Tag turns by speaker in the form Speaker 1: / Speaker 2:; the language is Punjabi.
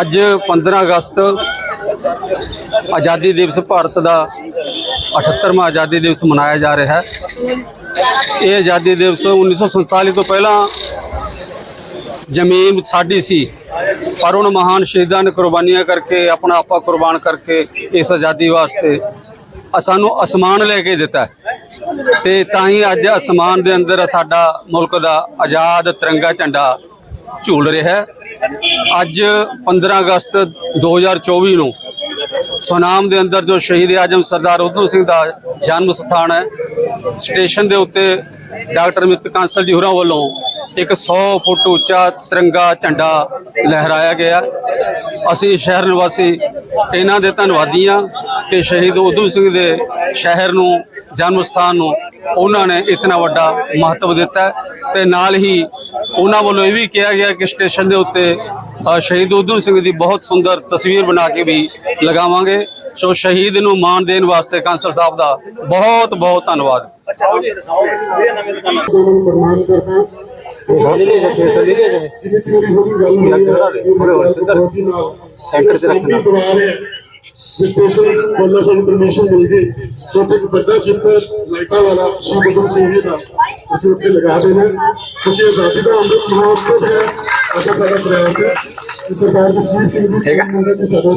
Speaker 1: ਅੱਜ 15 ਅਗਸਤ ਆਜ਼ਾਦੀ ਦਿਵਸ ਭਾਰਤ ਦਾ 78ਵਾਂ ਆਜ਼ਾਦੀ ਦਿਵਸ ਮਨਾਇਆ ਜਾ ਰਿਹਾ ਹੈ ਇਹ ਆਜ਼ਾਦੀ ਦਿਵਸ 1947 ਤੋਂ ਪਹਿਲਾਂ ਜ਼ਮੀਨ ਸਾਡੀ ਸੀ, ਪਰ ਉਹਨਾਂ ਮਹਾਨ ਸ਼ਹੀਦਾਂ ਨੇ ਕੁਰਬਾਨੀਆਂ ਕਰਕੇ, ਆਪਣਾ ਆਪਾ ਕੁਰਬਾਨ ਕਰਕੇ ਇਸ ਆਜ਼ਾਦੀ ਵਾਸਤੇ ਸਾਨੂੰ ਅਸਮਾਨ ਲੈ ਕੇ ਦਿੱਤਾ ਹੈ। ਤੇ ਤਾਂ ਹੀ ਅੱਜ ਅਸਮਾਨ ਦੇ ਅੰਦਰ ਸਾਡਾ ਮੁਲਕ ਦਾ ਆਜ਼ਾਦ ਤਿਰੰਗਾ ਝੰਡਾ ਝੂਲ ਰਿਹਾ ਹੈ ਅੱਜ 15 ਅਗਸਤ 2024 ਨੂੰ ਸੁਨਾਮ ਦੇ ਅੰਦਰ ਜੋ ਸ਼ਹੀਦ ਆਜਮ ਸਰਦਾਰ ਉਧਮ ਸਿੰਘ ਦਾ ਜਨਮ ਸਥਾਨ ਹੈ, ਸਟੇਸ਼ਨ ਦੇ ਉੱਤੇ ਡਾਕਟਰ ਮਿੱਤ ਕਾਂਸਲ ਜੀ ਹੋਰਾਂ ਵੱਲੋਂ ਇੱਕ 100 ਫੁੱਟ ਉੱਚਾ ਤਿਰੰਗਾ ਝੰਡਾ ਲਹਿਰਾਇਆ ਗਿਆ। ਅਸੀਂ ਸ਼ਹਿਰ ਨਿਵਾਸੀ ਇਹਨਾਂ ਦੇ ਧੰਨਵਾਦੀ ਹਾਂ ਕਿ ਸ਼ਹੀਦ ਉਧਮ ਸਿੰਘ ਦੇ ਸ਼ਹਿਰ ਨੂੰ, ਜਨਮ ਸਥਾਨ ਨੂੰ ਉਹਨਾਂ ਨੇ ਇਤਨਾ ਵੱਡਾ ਮਹੱਤਵ ਦਿੱਤਾ ਹੈ ਤੇ ਨਾਲ ਹੀ ਉਹਨਾਂ ਵੱਲੋਂ ਇਹ ਵੀ ਕਿਹਾ ਗਿਆ ਕਿ ਸਟੇਸ਼ਨ ਦੇ ਉੱਤੇ ਸ਼ਹੀਦ ਉਧਮ ਸਿੰਘ ਦੀ ਬਹੁਤ ਸੁੰਦਰ ਤਸਵੀਰ ਬਣਾ ਕੇ ਵੀ ਲਗਾਵਾਂਗੇ। ਸੋ ਸ਼ਹੀਦ ਨੂੰ ਮਾਣ ਦੇਣ ਵਾਸਤੇ ਕਾਂਸਲ ਸਾਹਿਬ ਦਾ ਬਹੁਤ ਬਹੁਤ ਧੰਨਵਾਦ।
Speaker 2: ਸੈਂਟਰ ਤੇ ਰੱਖਣਾ। ਸਟੇਸ਼ਨ ਵੱਲੋਂ ਸਾਨੂੰ ਪਰਮਿਸ਼ਨ ਮਿਲ ਗਈ ਤੇ ਉੱਥੇ ਇੱਕ ਵੱਡਾ ਚਿੱਤਰ ਲਾਈਟਾਂ ਵਾਲਾ ਗੁਰੂ ਸਿੰਘ ਜੀ ਦਾ ਅਸੀਂ ਉੱਥੇ ਲਗਾ ਦੇਣਾ ਕਿਉਂਕਿ ਆਜ਼ਾਦੀ ਦਾ ਅੰਮ੍ਰਿਤ ਮਹੋਤਸਵ ਹੈ ਅਸਾਂ ਸਾਡਾ ਪ੍ਰਯਾਸ ਹੈ ਕਿ ਸਰਦਾਰ ਜਸਵੀਰ ਸਿੰਘ ਜੀ ਮੁੰਡੇ ਜੀ ਸਾਡਾ